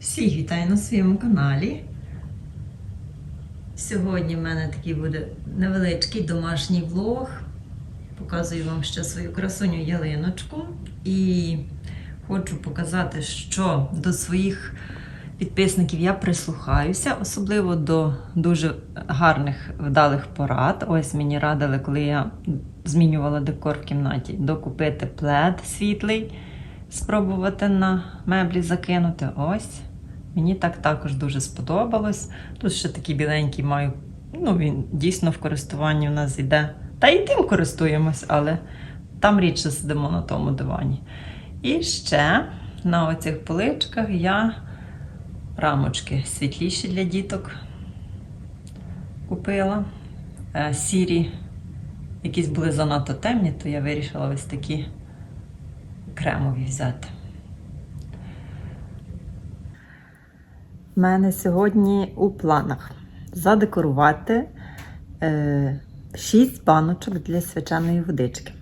Всіх вітаю на своєму каналі. Сьогодні в мене такий буде невеличкий домашній влог. Показую вам ще свою красуню ялиночку. І хочу показати, що до своїх підписників я прислухаюся, особливо до дуже гарних вдалих порад. Ось мені радили, коли я змінювала декор в кімнаті, докупити плед світлий, спробувати на меблі закинути. Ось. Мені так також дуже сподобалось. Тут ще такий біленький маю. Ну, він дійсно в користуванні у нас йде. Та і тим користуємось, але там рідше сидимо на тому дивані. І ще на оцих поличках я рамочки світліші для діток купила. Е, Сірі, якісь були занадто темні, то я вирішила ось такі кремові взяти. У мене сьогодні у планах задекорувати е, 6 баночок для свячаної водички.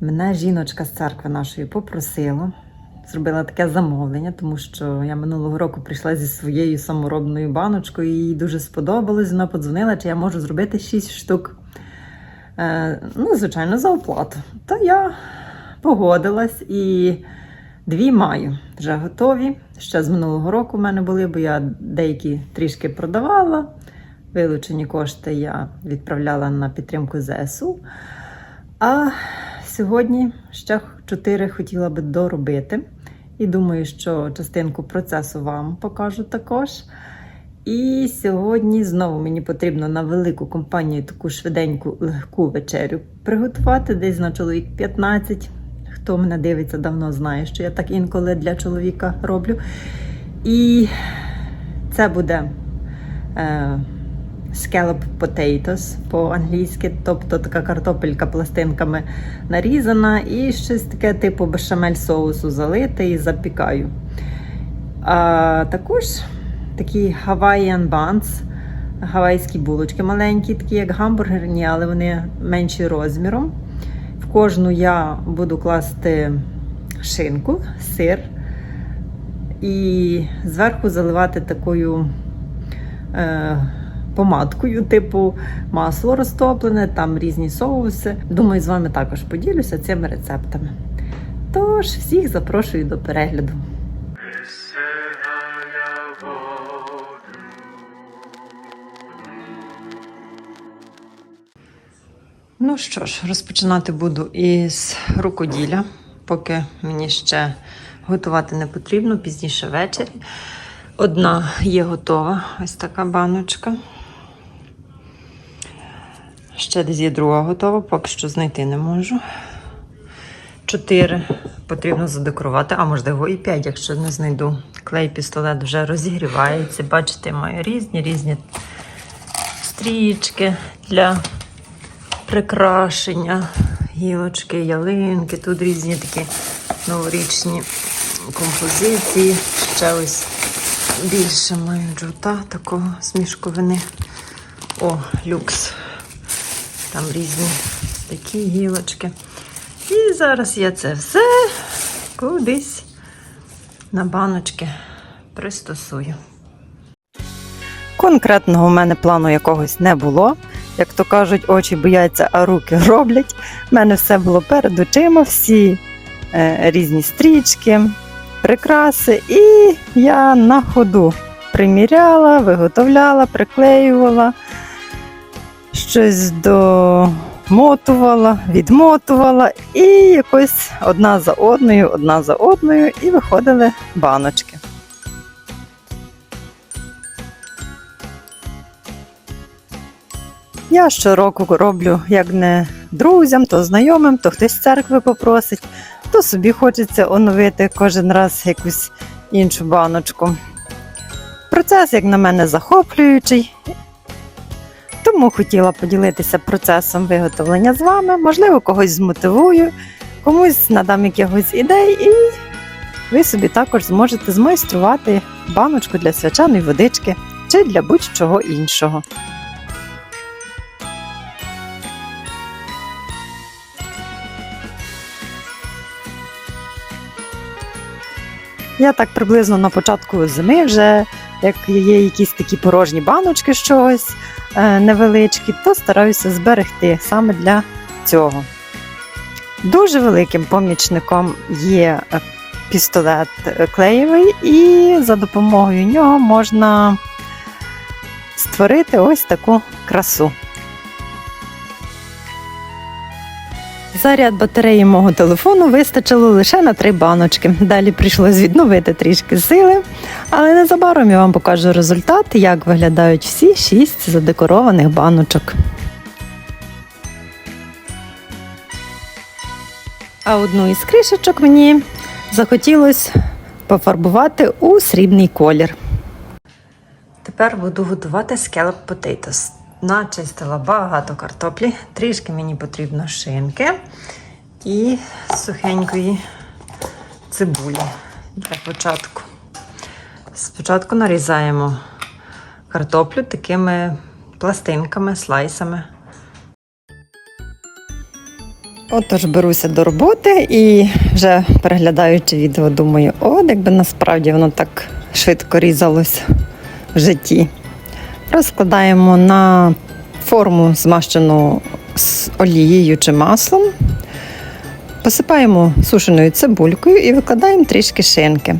Мене жіночка з церкви нашої попросила, зробила таке замовлення, тому що я минулого року прийшла зі своєю саморобною баночкою, їй дуже сподобалось. Вона подзвонила, чи я можу зробити 6 штук. Е, ну, звичайно, за оплату. Та я погодилась і дві маю вже готові. Ще з минулого року в мене були, бо я деякі трішки продавала. Вилучені кошти я відправляла на підтримку ЗСУ. А сьогодні ще чотири хотіла би доробити. І думаю, що частинку процесу вам покажу також. І сьогодні знову мені потрібно на велику компанію таку швиденьку легку вечерю приготувати, десь на чоловік 15. Хто мене дивиться, давно знає, що я так інколи для чоловіка роблю. І це буде е, scallop potatoes по-англійськи, тобто така картопелька пластинками нарізана, і щось таке типу бешамель соусу залите і запікаю. А також такі Hawaiian buns, гавайські булочки маленькі, такі як гамбургерні, але вони менші розміром. Кожну я буду класти шинку, сир і зверху заливати такою е, помадкою, типу масло розтоплене, там різні соуси. Думаю, з вами також поділюся цими рецептами. Тож, всіх запрошую до перегляду. Ну що ж, розпочинати буду із рукоділля, поки мені ще готувати не потрібно, пізніше ввечері. Одна є готова, ось така баночка. Ще десь є друга готова, поки що знайти не можу. Чотири потрібно задекорувати, а можливо і п'ять, якщо не знайду. Клей пістолет вже розігрівається. Бачите, маю різні різні стрічки для прикрашення, гілочки, ялинки. Тут різні такі новорічні композиції. Ще ось більше маю джута такого з мішковини. О, люкс. Там різні такі гілочки. І зараз я це все кудись на баночки пристосую. Конкретного у мене плану якогось не було. Як то кажуть, очі бояться, а руки роблять. У мене все було перед очима, всі е, різні стрічки, прикраси, і я на ходу приміряла, виготовляла, приклеювала, щось домотувала, відмотувала, і якось одна за одною, одна за одною, і виходили баночки. Я щороку роблю як не друзям, то знайомим, то хтось з церкви попросить, то собі хочеться оновити кожен раз якусь іншу баночку. Процес, як на мене, захоплюючий. Тому хотіла поділитися процесом виготовлення з вами. Можливо, когось змотивую, комусь надам якихось ідей, і ви собі також зможете змайструвати баночку для свячаної водички чи для будь-чого іншого. Я так приблизно на початку зими вже, як є якісь такі порожні баночки чогось е, невеличкі, то стараюся зберегти саме для цього. Дуже великим помічником є е, пістолет клеєвий, і за допомогою нього можна створити ось таку красу. Заряд батареї мого телефону вистачило лише на три баночки. Далі прийшлось відновити трішки сили, але незабаром я вам покажу результат, як виглядають всі шість задекорованих баночок. А одну із кришечок мені захотілося пофарбувати у срібний колір. Тепер буду готувати scallop potatoes. Начистила багато картоплі, трішки мені потрібно шинки і сухенької цибулі для початку. Спочатку нарізаємо картоплю такими пластинками, слайсами. Отож, беруся до роботи і вже переглядаючи відео, думаю, от якби насправді воно так швидко різалось в житті. Розкладаємо на форму, змащену з олією чи маслом, посипаємо сушеною цибулькою і викладаємо трішки шинки.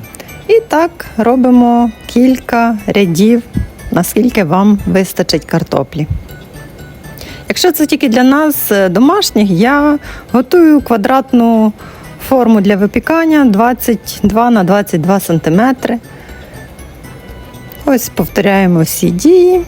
І так робимо кілька рядів, наскільки вам вистачить картоплі. Якщо це тільки для нас е, домашніх, я готую квадратну форму для випікання 22 на 22 см. Ось повторяємо всі дії.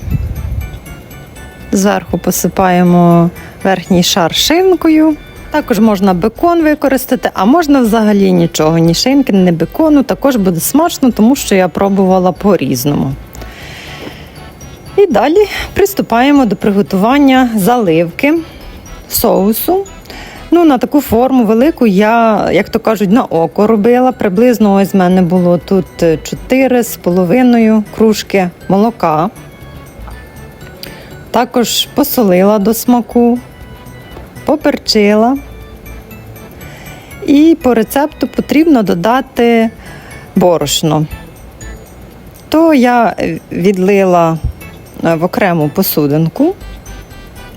Зверху посипаємо верхній шар шинкою. Також можна бекон використати, а можна взагалі нічого, ні шинки, ні бекону. Також буде смачно, тому що я пробувала по-різному. І далі приступаємо до приготування заливки соусу. Ну, на таку форму велику я, як то кажуть, на око робила. Приблизно ось в мене було тут 4 з половиною кружки молока. Також посолила до смаку, поперчила. І по рецепту потрібно додати борошно. То я відлила е, в окрему посудинку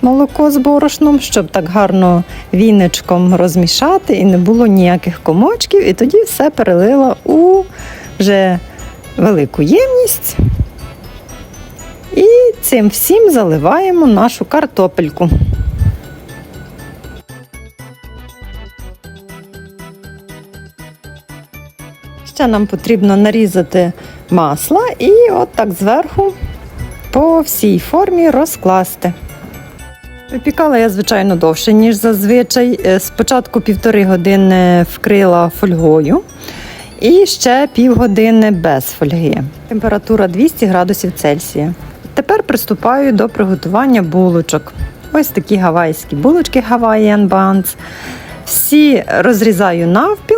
молоко з борошном, щоб так гарно віничком розмішати і не було ніяких комочків. І тоді все перелила у вже велику ємність. І цим всім заливаємо нашу картопельку. Ще нам потрібно нарізати масло і от так зверху по всій формі розкласти. Випікала я, звичайно, довше, ніж зазвичай. Е, Спочатку півтори години вкрила фольгою і ще півгодини без фольги. Температура 200 градусів Цельсія. Тепер приступаю до приготування булочок. Ось такі гавайські булочки Hawaiian Buns. Всі розрізаю навпіл.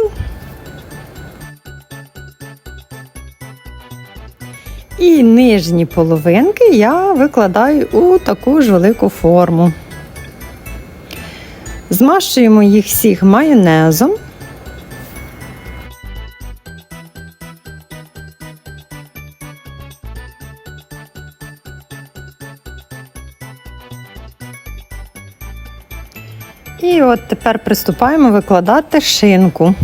І нижні половинки я викладаю у таку ж велику форму. Змащуємо їх всіх майонезом. І от тепер приступаємо викладати шинку.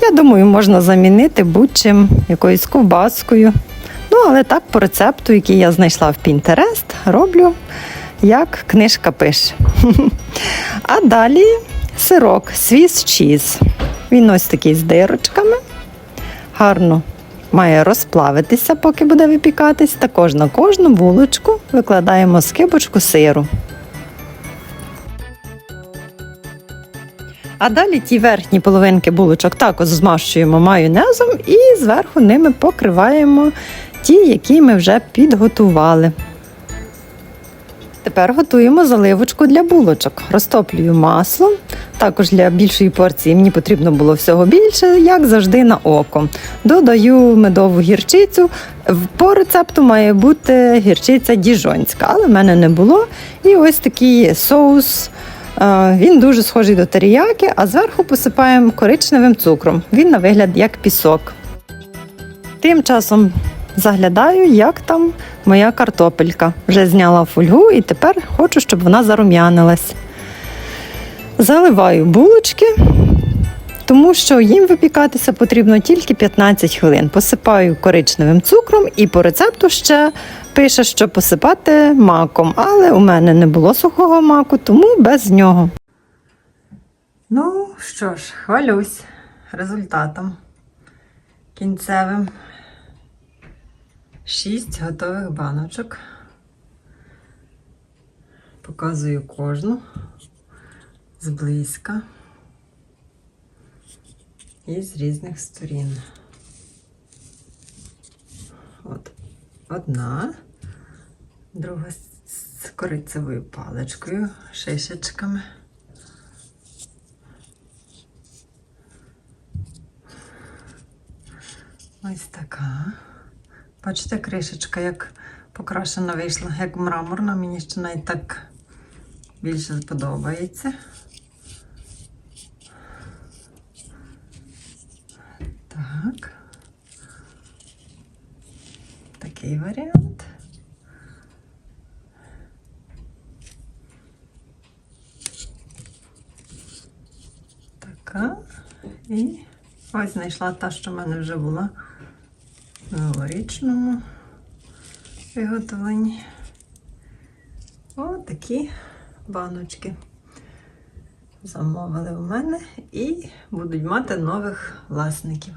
Я думаю, можна замінити будь-чим якоюсь ковбаскою. Але так по рецепту, який я знайшла в Pinterest, роблю, як книжка пише. А далі сирок Swiss cheese. Він ось такий з дирочками. Гарно має розплавитися, поки буде випікатись. Також на кожну булочку викладаємо скибочку сиру. А далі ті верхні половинки булочок також змащуємо майонезом і зверху ними покриваємо ті, які ми вже підготували. Тепер готуємо заливочку для булочок. Розтоплюю масло. Також для більшої порції мені потрібно було всього більше, як завжди, на око. Додаю медову гірчицю. По рецепту має бути гірчиця діжонська, але в мене не було. І ось такий соус. е, Він дуже схожий до теріяки, а зверху посипаємо коричневим цукром. Він на вигляд як пісок. Тим часом заглядаю, як там моя картопелька. Вже зняла фольгу і тепер хочу, щоб вона зарум'янилась. Заливаю булочки, тому що їм випікатися потрібно тільки 15 хвилин. Посипаю коричневим цукром і по рецепту ще пише, що посипати маком, але у мене не було сухого маку, тому без нього. Ну що ж, хвалюсь результатом кінцевим. Шість готових баночок. Показую кожну зблизька і з різних сторін. От одна, друга з корицевою паличкою, шишечками. Ось така. Бачите, кришечка як покрашена вийшла, як мраморна. Мені ще навіть так більше подобається. Так. Такий варіант. Така. І ось знайшла та, що в мене вже була новорічному виготовленні. Ось такі баночки замовили у мене і будуть мати нових власників.